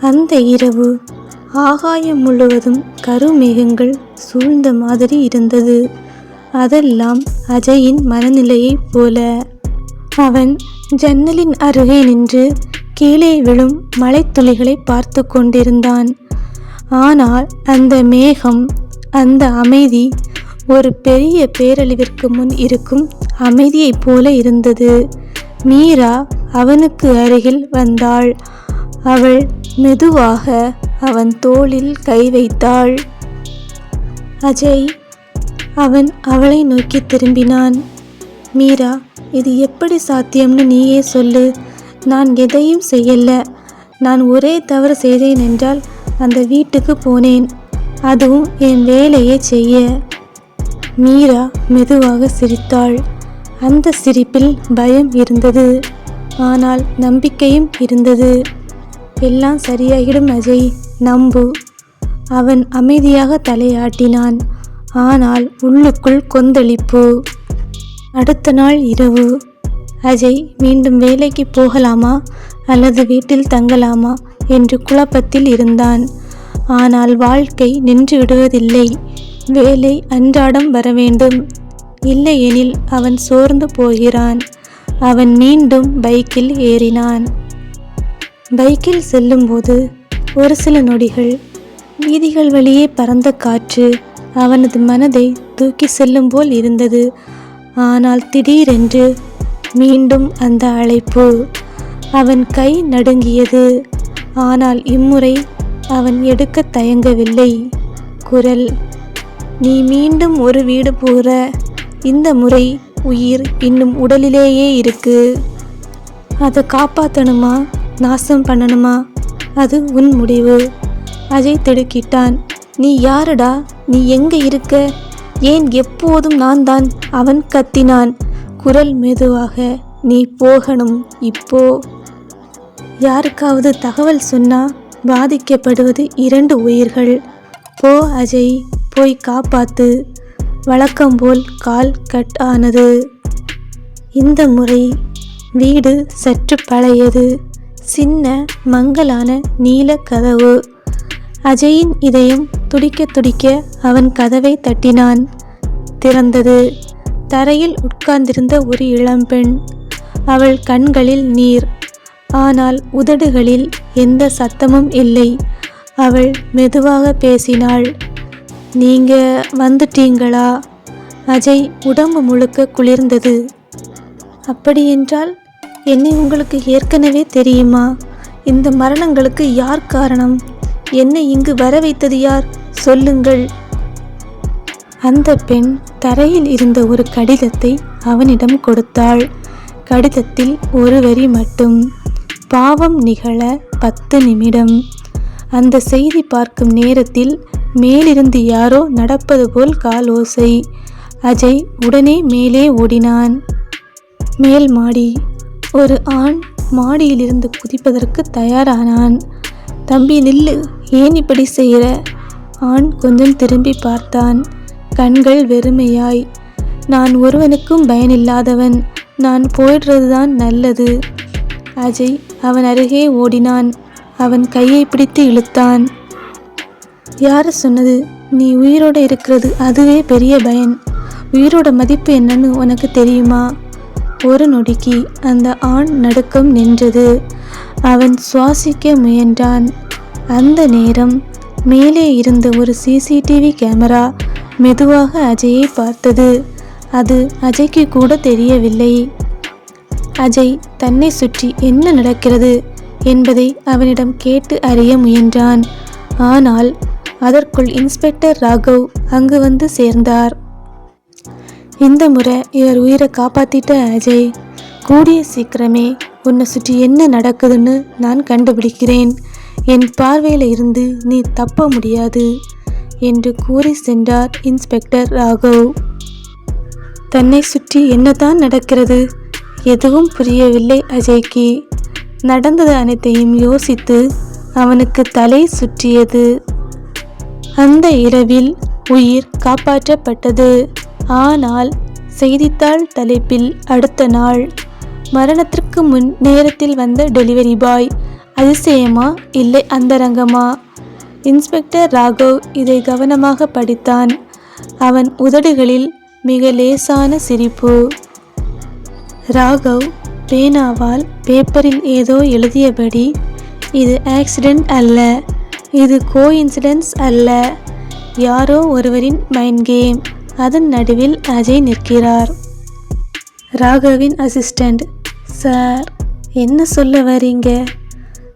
அந்த இரவு ஆகாயம் முழுவதும் கருமேகங்கள் சூழ்ந்த மாதிரி இருந்தது. அதெல்லாம் அஜயின் மனநிலையைப் போல. அவன் ஜன்னலின் அருகே நின்று கீழே விழும் மலைத்துளிகளை பார்த்து கொண்டிருந்தான். ஆனால் அந்த மேகம் அந்த அமைதி ஒரு பெரிய பேரழிவிற்கு முன் இருக்கும் அமைதியைப் போல இருந்தது. மீரா அவனுக்கு அருகில் வந்தாள். அவள் மெதுவாக அவன் தோளில் கை வைத்தாள். அஜய் அவன் அவளை நோக்கி திரும்பினான். மீரா இது எப்படி சாத்தியம்னு நீயே சொல்லு. நான் எதையும் செய்யல. நான் ஒரே தவறு செய்தேன் என்றால் அந்த வீட்டுக்கு போனேன். அதுவும் என் வேலையை செய்ய. மீரா மெதுவாக சிரித்தாள். அந்த சிரிப்பில் பயம் இருந்தது. ஆனால் நம்பிக்கையும் இருந்தது. எல்லாம் சரியாகிடும் அஜய். நம்பு. அவன் அமைதியாக தலையாட்டினான். ஆனால் உள்ளுக்குள் கொந்தளிப்பு. அடுத்த நாள் இரவு. அஜய் மீண்டும் வேலைக்கு போகலாமா? அல்லது வீட்டில் தங்கலாமா? என்று குழப்பத்தில் இருந்தான். ஆனால் வாழ்க்கை நின்று விடுவதில்லை. வேலை அன்றாடம் வர வேண்டும். இல்லையெனில் அவன் சோர்ந்து போகிறான். அவன் மீண்டும் பைக்கில் ஏறினான். பைக்கில் செல்லும்போது ஒரு சில நொடிகள் வீதிகள் வழியே பறந்த காற்று அவனது மனதை தூக்கி செல்லும் போல் இருந்தது. ஆனால் திடீரென்று மீண்டும் அந்த அழைப்பு அவன் கை நடுங்கியது. ஆனால் இம்முறை அவன் எடுக்க தயங்கவில்லை. குரல் நீ மீண்டும் ஒரு வீடு போகிற இந்த முறை உயிர் இன்னும் உடலிலேயே இருக்கு. அதை காப்பாற்றணுமா நாசம் பண்ணணுமா? அது உன் முடிவு. அஜய் திடுக்கிட்டான். நீ யாருடா? நீ எங்கே இருக்க? ஏன் எப்போதும் நான் தான் அவன் கத்தினான். குரல் மெதுவாக நீ போகணும் இப்போ. யாருக்காவது தகவல் சொன்னா பாதிக்கப்படுவது இரண்டு உயிர்கள். போ அஜய் போய் காப்பாத்து. வழக்கம் போல் கால் கட் ஆனது. இந்த முறை வீடு சற்று பழையது. சின்ன மங்கலான நீல கதவு. அஜயின் இதயம் துடிக்க துடிக்க அவன் கதவை தட்டினான். திறந்தது. தரையில் உட்கார்ந்திருந்த ஒரு இளம்பெண் அவள் கண்களில் நீர். ஆனால் உதடுகளில் எந்த சத்தமும் இல்லை. அவள் மெதுவாக பேசினாள். நீங்க வந்துட்டீங்களா? அஜய் உடம்பு முழுக்க குளிர்ந்தது. அப்படியென்றால் என்னை உங்களுக்கு ஏற்கனவே தெரியுமா? இந்த மரணங்களுக்கு யார் காரணம்? என்னை இங்கு வர வைத்தது யார்? சொல்லுங்கள். அந்த பெண் தரையில் இருந்த ஒரு கடிதத்தை அவனிடம் கொடுத்தாள். கடிதத்தில் ஒரு வரி மட்டும். பாவம் நிகழ பத்து நிமிடம். அந்த செய்தி பார்க்கும் நேரத்தில் மேலிருந்து யாரோ நடப்பது போல் கால் ஓசை அஜய் உடனே மேலே ஓடினான். மேல் மாடி. ஒரு ஆண் மாடியிலிருந்து குதிப்பதற்கு தயாரானான். தம்பி நில்லு. ஏன் இப்படி செய்கிற? ஆண் கொஞ்சம் திரும்பி பார்த்தான். கண்கள் வெறுமையாய். நான் ஒருவனுக்கும் பயனில்லாதவன். நான் போயிடுறதுதான் நல்லது. அஜய் அவன் அருகே ஓடினான். அவன் கையை பிடித்து இழுத்தான். யார் சொன்னது? நீ உயிரோட இருக்கிறது அதுவே பெரிய பயன். உயிரோட மதிப்பு என்னன்னு உனக்கு தெரியுமா? ஒரு நொடிக்கு அந்த ஆண் நடுக்கம் நின்றது. அவன் சுவாசிக்க முயன்றான். அந்த நேரம் மேலே இருந்த ஒரு சிசிடிவி கேமரா மெதுவாக அஜயை பார்த்தது. அது அஜய்க்கு கூட தெரியவில்லை. அஜய் தன்னை சுற்றி என்ன நடக்கிறது? என்பதை அவனிடம் கேட்டு அறிய முயன்றான். ஆனால் அதற்குள் இன்ஸ்பெக்டர் ராகவ் அங்கு வந்து சேர்ந்தார். இந்த முறை இவர் உயிரை காப்பாத்திட்ட அஜய் கூடிய சீக்கிரமே உன்னை சுற்றி என்ன நடக்குதுன்னு நான் கண்டுபிடிக்கிறேன். என் பார்வையில் இருந்து நீ தப்ப முடியாது என்று கூறி சென்றார் இன்ஸ்பெக்டர் ராகவ். தன்னை சுற்றி என்னதான் நடக்கிறது எதுவும் புரியவில்லை அஜய்க்கு. நடந்தது அனைத்தையும் யோசித்து அவனுக்கு தலை சுற்றியது. அந்த இரவில் உயிர் காப்பாற்றப்பட்டது. ஆனால் செய்தித்தாள் தலைப்பில் அடுத்த நாள். மரணத்திற்கு முன் நேரத்தில் வந்த டெலிவரி பாய் அதிசயமா இல்லை அந்தரங்கமா? இன்ஸ்பெக்டர் ராகவ் இதை கவனமாக படித்தான். அவன் உதடுகளில் மிக லேசான சிரிப்பு. ராகவ் பேனாவால் பேப்பரில் ஏதோ எழுதியபடி இது ஆக்சிடென்ட் அல்ல இது கோ இன்சிடென்ஸ் அல்ல யாரோ ஒருவரின் மைண்ட் கேம். அதன் நடுவில் அஜய் நிற்கிறார். ராகவின் அசிஸ்டண்ட் சார் என்ன சொல்ல வரீங்க?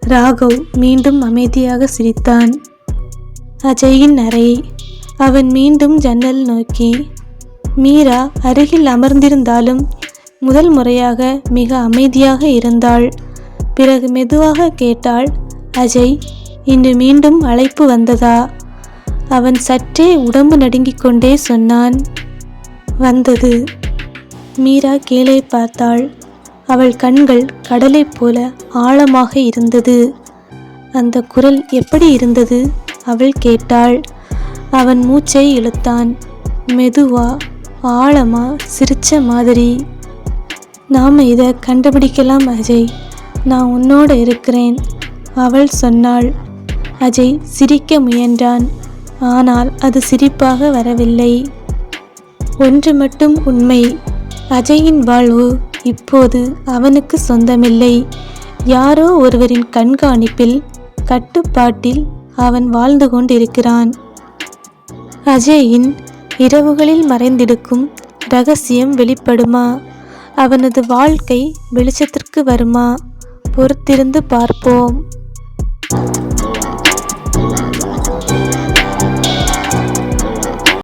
ராகவ் மீண்டும் அமைதியாக சிரித்தான். அஜயின் அறை அவன் மீண்டும் ஜன்னல் நோக்கி மீரா அருகில் அமர்ந்திருந்தாலும் முதல் முறையாக மிக அமைதியாக இருந்தாள். பிறகு மெதுவாக கேட்டாள் அஜய் இன்று மீண்டும் அழைப்பு வந்ததா? அவன் சற்றே உடம்பு நடுங்கிக் கொண்டே சொன்னான். வந்தது. மீரா கீழே பார்த்தாள். அவள் கண்கள் கடலைப் போல ஆழமாக இருந்தது. அந்த குரல் எப்படி இருந்தது? அவள் கேட்டாள். அவன் மூச்சை இழுத்தான். மெதுவா ஆழமா சிரிச்ச மாதிரி. நாம் இதை கண்டுபிடிக்கலாம் அஜய். நான் உன்னோட இருக்கிறேன் அவள் சொன்னாள். அஜய் சிரிக்க முயன்றான். ஆனால் அது சிரிப்பாக வரவில்லை. ஒன்று மட்டும் உண்மை. அஜயின் வாழ்வு இப்போது அவனுக்கு சொந்தமில்லை. யாரோ ஒருவரின் கண்காணிப்பில் கட்டுப்பாட்டில் அவன் வாழ்ந்து கொண்டிருக்கிறான். அஜயின் இரவுகளில் மறைந்திருக்கும் ரகசியம் வெளிப்படுமா? அவனது வாழ்க்கை வெளிச்சத்திற்கு வருமா? பொறுத்திருந்து பார்ப்போம்.